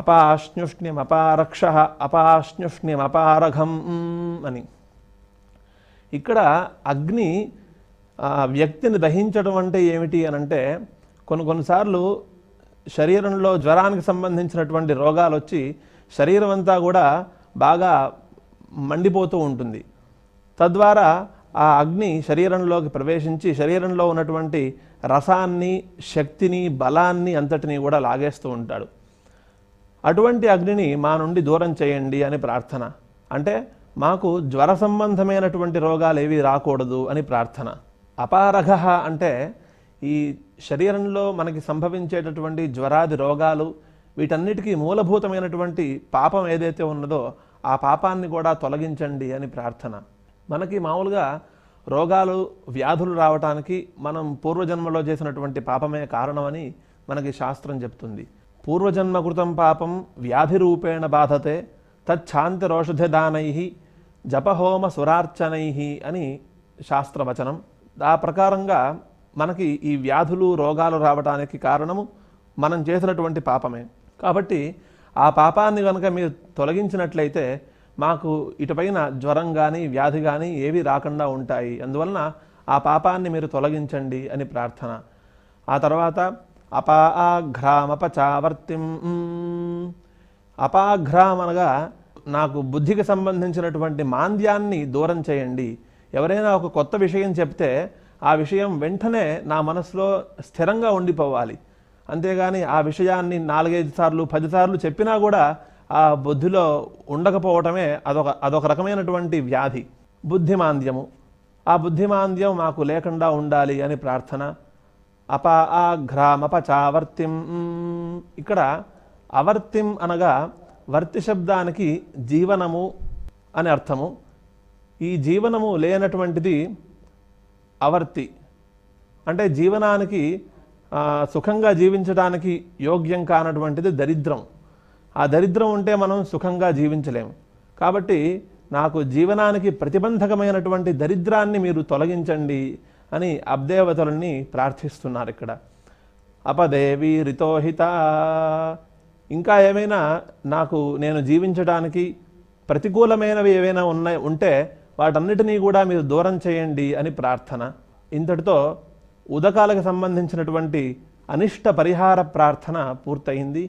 అపాశ్నుష్ణ్యం అపారక్ష అపాశ్నుష్ణ్యం అపారఘం అని. ఇక్కడ అగ్ని వ్యక్తిని దహించడం అంటే ఏమిటి అని అంటే కొన్ని కొన్నిసార్లు శరీరంలో జ్వరానికి సంబంధించినటువంటి రోగాలు వచ్చి శరీరం అంతా కూడా బాగా మండిపోతూ ఉంటుంది. తద్వారా ఆ అగ్ని శరీరంలోకి ప్రవేశించి శరీరంలో ఉన్నటువంటి రసాన్ని శక్తిని బలాన్ని అంతటినీ కూడా లాగేస్తూ ఉంటాడు. అటువంటి అగ్నిని మా నుండి దూరం చేయండి అని ప్రార్థన. అంటే మాకు జ్వర సంబంధమైనటువంటి రోగాలు ఏవి రాకూడదు అని ప్రార్థన. అపారగ అంటే ఈ శరీరంలో మనకి సంభవించేటటువంటి జ్వరాది రోగాలు వీటన్నిటికీ మూలభూతమైనటువంటి పాపం ఏదైతే ఉన్నదో ఆ పాపాన్ని కూడా తొలగించండి అని ప్రార్థన. మనకి మామూలుగా రోగాలు వ్యాధులు రావటానికి మనం పూర్వజన్మలో చేసినటువంటి పాపమే కారణమని మనకి శాస్త్రం చెప్తుంది. పూర్వజన్మకృతం పాపం వ్యాధి రూపేణ బాధతే తచ్ఛాంతిరోషధిదానై జపహోమ సురార్చనై అని శాస్త్రవచనం. ఆ ప్రకారంగా మనకి ఈ వ్యాధులు రోగాలు రావడానికి కారణము మనం చేసినటువంటి పాపమే. కాబట్టి ఆ పాపాన్ని కనుక మీరు తొలగించినట్లయితే మాకు ఇటుపైన జ్వరం కానీ వ్యాధి కానీ ఏవి రాకుండా ఉంటాయి. అందువలన ఆ పాపాన్ని మీరు తొలగించండి అని ప్రార్థన. ఆ తర్వాత అపాఘ్రామపచావర్తిం. అపాఘ్రామ్ అనగా నాకు బుద్ధికి సంబంధించినటువంటి మాంద్యాన్ని దూరం చేయండి. ఎవరైనా ఒక కొత్త విషయం చెప్తే ఆ విషయం వెంటనే నా మనసులో స్థిరంగా ఉండిపోవాలి. అంతేగాని ఆ విషయాన్ని నాలుగైదు సార్లు పది సార్లు చెప్పినా కూడా ఆ బుద్ధిలో ఉండకపోవటమే అదొక అదొక రకమైనటువంటి వ్యాధి. బుద్ధిమాంద్యము. ఆ బుద్ధిమాంద్యం మాకు లేకుండా ఉండాలి అని ప్రార్థన. అప ఆఘ్రామపచావర్తిం ఇక్కడ అవర్తిం అనగా వర్తి శబ్దానికి జీవనము అని అర్థము. ఈ జీవనము లేనటువంటిది అవర్తి. అంటే జీవనానికి సుఖంగా జీవించడానికి యోగ్యం కానటువంటిది దరిద్రం. ఆ దరిద్రం ఉంటే మనం సుఖంగా జీవించలేము. కాబట్టి నాకు జీవనానికి ప్రతిబంధకమైనటువంటి దరిద్రాన్ని మీరు తొలగించండి. అని అబ్దేవతలని ప్రార్థిస్తున్నారు ఇక్కడ. అపదేవి రితోహిత. ఇంకా ఏమైనా నాకు నేను జీవించడానికి ప్రతికూలమైనవి ఏవైనా ఉన్నాయి ఉంటే వాటన్నిటినీ కూడా మీరు దూరం చేయండి అని ప్రార్థన. ఇంతటితో ఉదకాలకు సంబంధించినటువంటి అనిష్ట పరిహార ప్రార్థన పూర్తయింది.